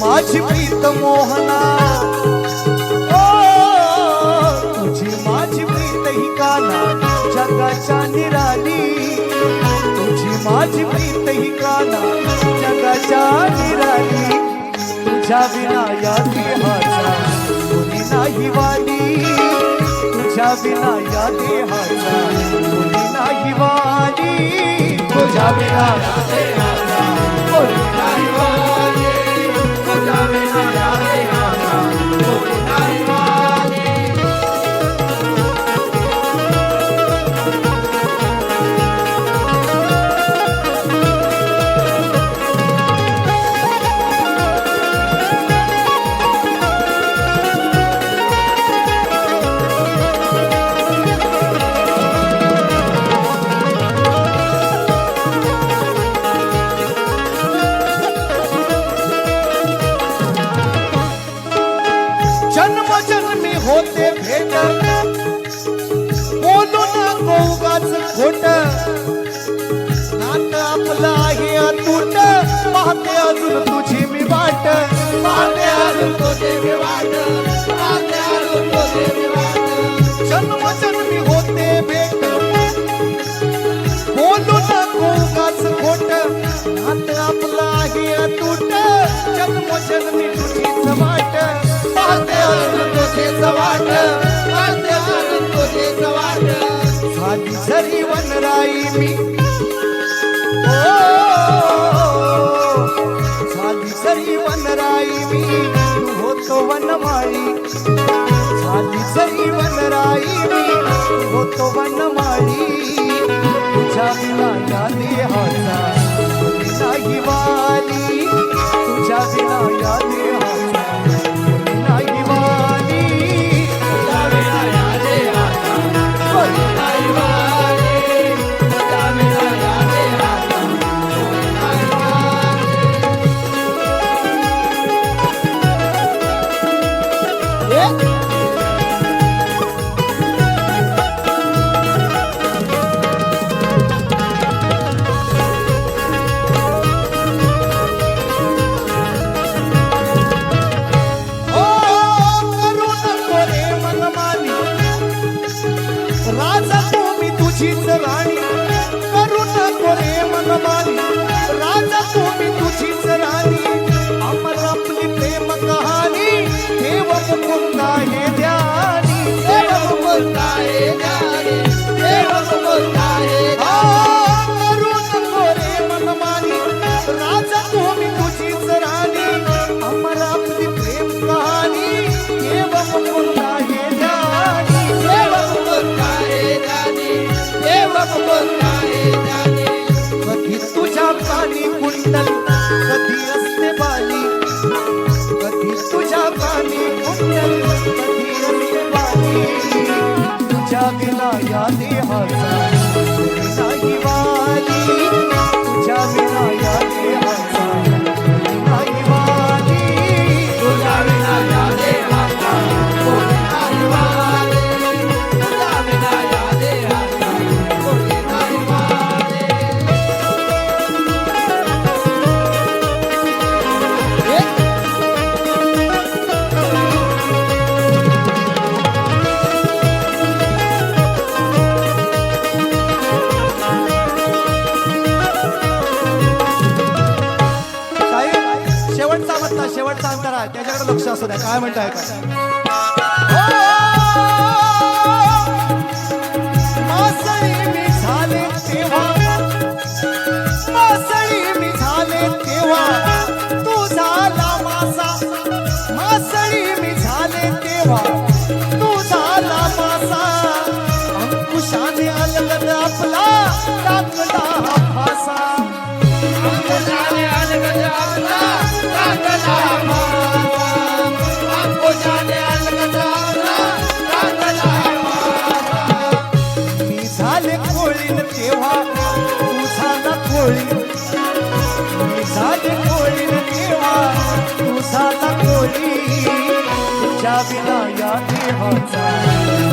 माझी प्रीत मोहना तुझ्या विना या देहाचा कोणी नाही वाली तुझ्या विना या देहाचा कोणी नाही वाली तुझ्या विना खोट नात आपलं आहे अतूट। पाहते अजून तुझी मी वाट। पाहते अजून तुझी मी वाट। पाहते अजून तुझी मी वाट। जन्म जन्मी होते भेट। खोट। नात आपलं आहे अतूट। जन्म जन्मी सरी वनराई मी तू होतो वनमाळी. झाली सरी वनराई मी तू होतो वनमाळी. तुझ्या विना या देहाचा नाही वाली. तुझ्या विना या देहाचा रे मनमानी राजा तुम्ही तुझीच राणी? आपली प्रेम कहाणी हे मुकुंदा हे ध्यानी कधी असते बाली? कधी तुझ्या कानी कुंडल कधी असते बाली? तुझ्या विना या देहाचा त्याच्यात शेवटचा त्याच्याकडे लक्ष असू द्या. काय म्हणताय मासळी मासळी तेव्हा. तू हो! झाला मासा मासळी मी झाले तेव्हा. तुझ्या विना या